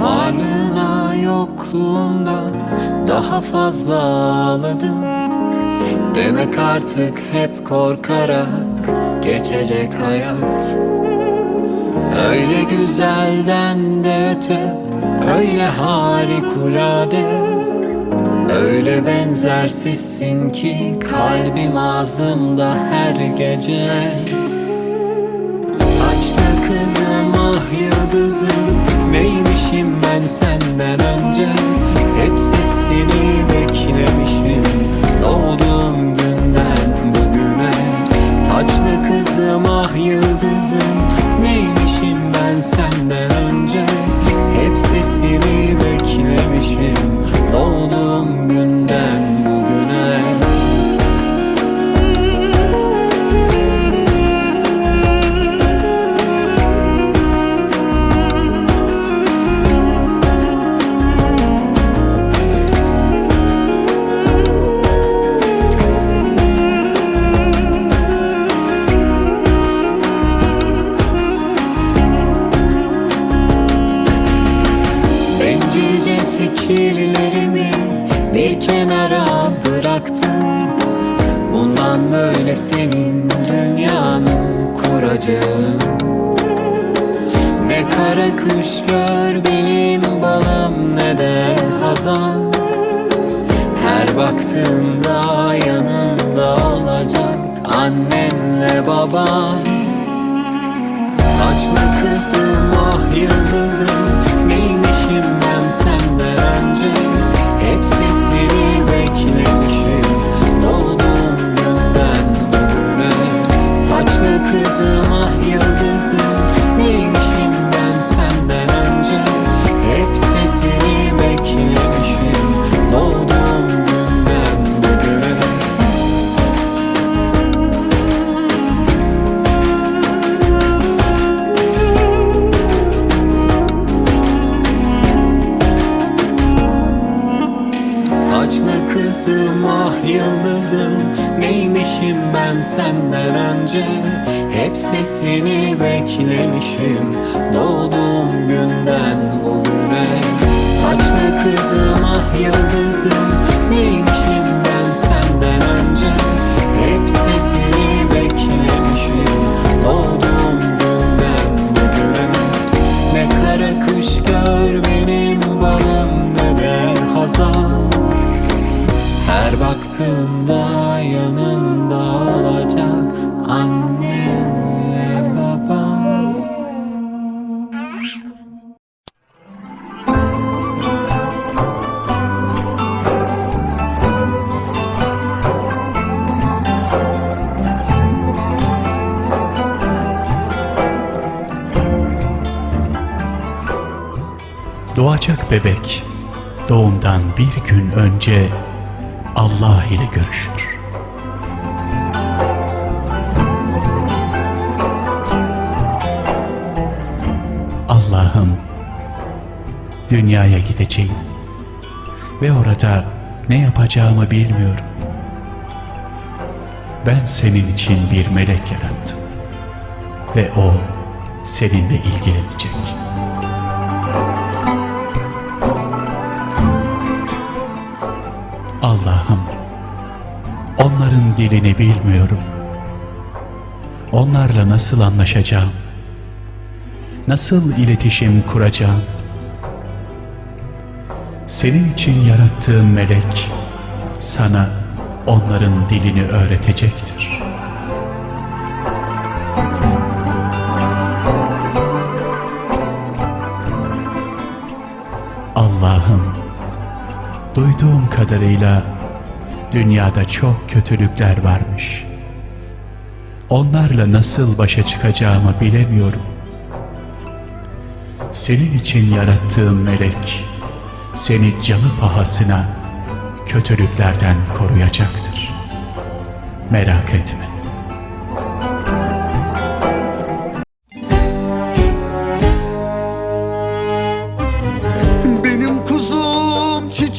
Varlığına yokluğundan daha fazla ağladım. Demek artık hep korkarak geçecek hayat. Öyle güzelden de öte, öyle harikulade Öyle benzersizsin ki kalbim ağzımda her gece. Taçlı kızım ah yıldızım Neymişim ben senden önce fikirlerimi bir kenara bıraktım Bundan böyle senin dünyanı kuracağım. Ne kara kış gör benim balım ne de hazan. Her baktığında yanında olacak annenle baban. Taçlı kızım ah yıldızım kızıma Sesini beklemişim. Doğduğum günden bugüne. Saçlı kızım ah yıldızım. Neymişim ben senden önce? Hep sesini beklemişim. Doğduğum günden bugüne. Ne kara kış gör benim balım ne de hazan her baktığında yanında Doğacak bebek doğumdan bir gün önce Allah ile görüşür. Allah'ım dünyaya gideceğim ve orada ne yapacağımı bilmiyorum. Ben senin için bir melek yarattım ve o seninle ilgilenecek. Allah'ım onların dilini bilmiyorum. Onlarla nasıl anlaşacağım? Nasıl iletişim kuracağım? Senin için yarattığım melek sana onların dilini öğretecektir. Duyduğum kadarıyla dünyada çok kötülükler varmış. Onlarla nasıl başa çıkacağımı bilemiyorum. Senin için yarattığım melek seni canı pahasına kötülüklerden koruyacaktır. Merak etme.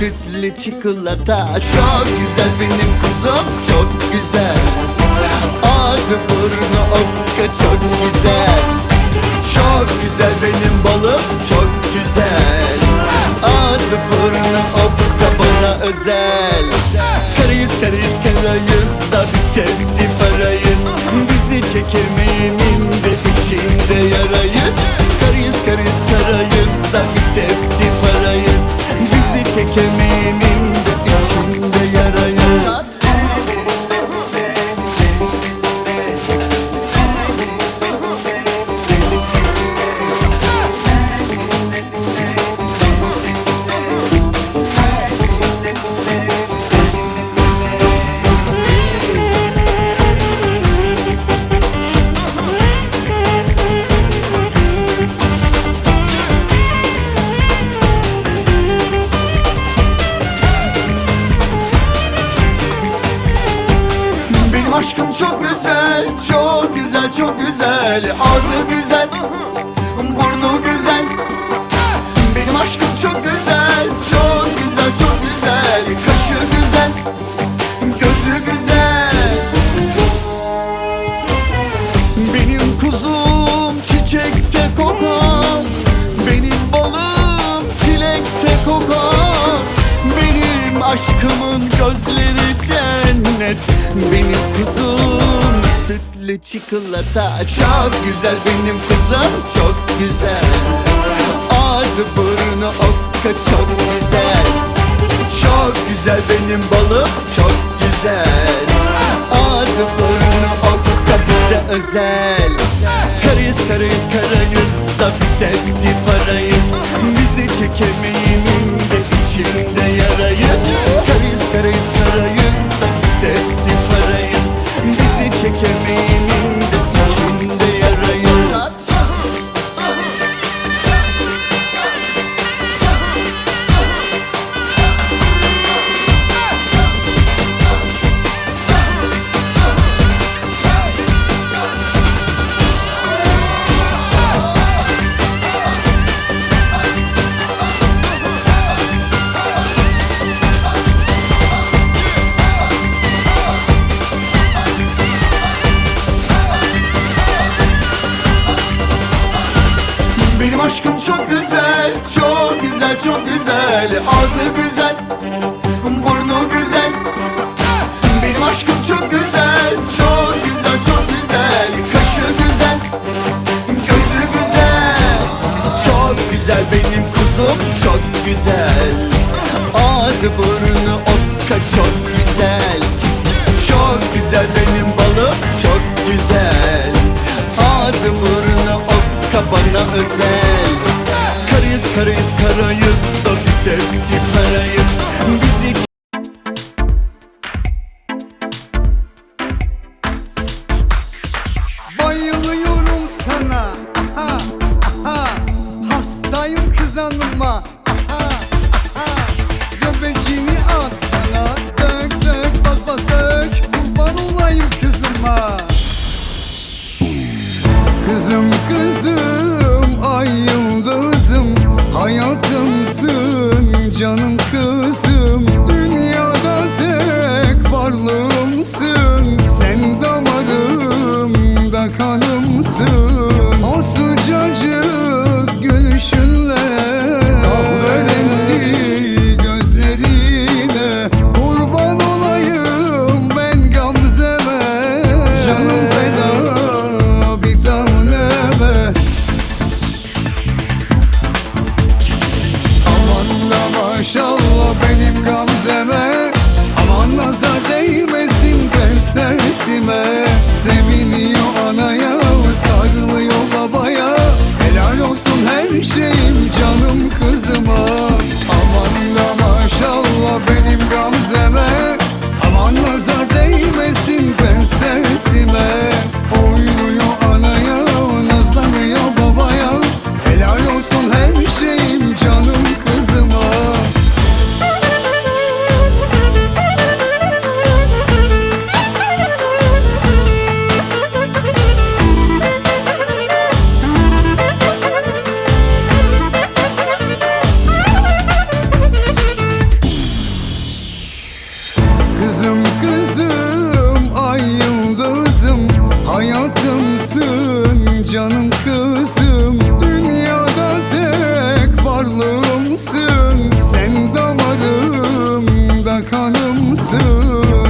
sütlü çikolata. Çok güzel benim kuzum çok güzel. Ağzı burnu okka çok güzel. Çok güzel benim balım çok güzel. Ağzı burnu okka bana özel. Karayız karayız karayız da bir tepsi parayız. Bizi çekemeyenin de içinde yarayız. Karayız karayız karayız da bir tepsi parayız Bizi çekemeyenin aşkım çok güzel, çok güzel, çok güzel. Ağzı güzel, burnu güzel. Benim aşkım çok güzel, çok güzel, çok güzel. Kaşı güzel, gözü güzel. Benim kuzum çiçekte kokar. Benim balım çilekte kokar. Benim aşkımın gözleri cennet Benim kuzum. Sütlü çikolata Çok güzel. Benim kızım çok güzel. Ağzı burnu okka çok güzel. Çok güzel benim balım çok güzel. Ağzı burnu okka bize özel. Karayız karayız karayız da bir tepsi parayız. Bizi çekemeyenin de içinde yarayız. Karayız karayız karayız da bir tepsi parayız Bizi çekemeyenin de Aşkım çok güzel, çok güzel, çok güzel. Ağzı güzel, burnu güzel. Benim aşkım çok güzel, çok güzel, çok güzel. Kaşı güzel, gözü güzel. Çok güzel benim kuzum, çok güzel. Ağzı burnu okka çok güzel. Çok güzel benim balım, çok güzel. Ağzı burnu bana özel. Karayız karayız karayız da bir tepsi parayız Bizi uykusu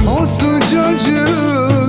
O sıcacık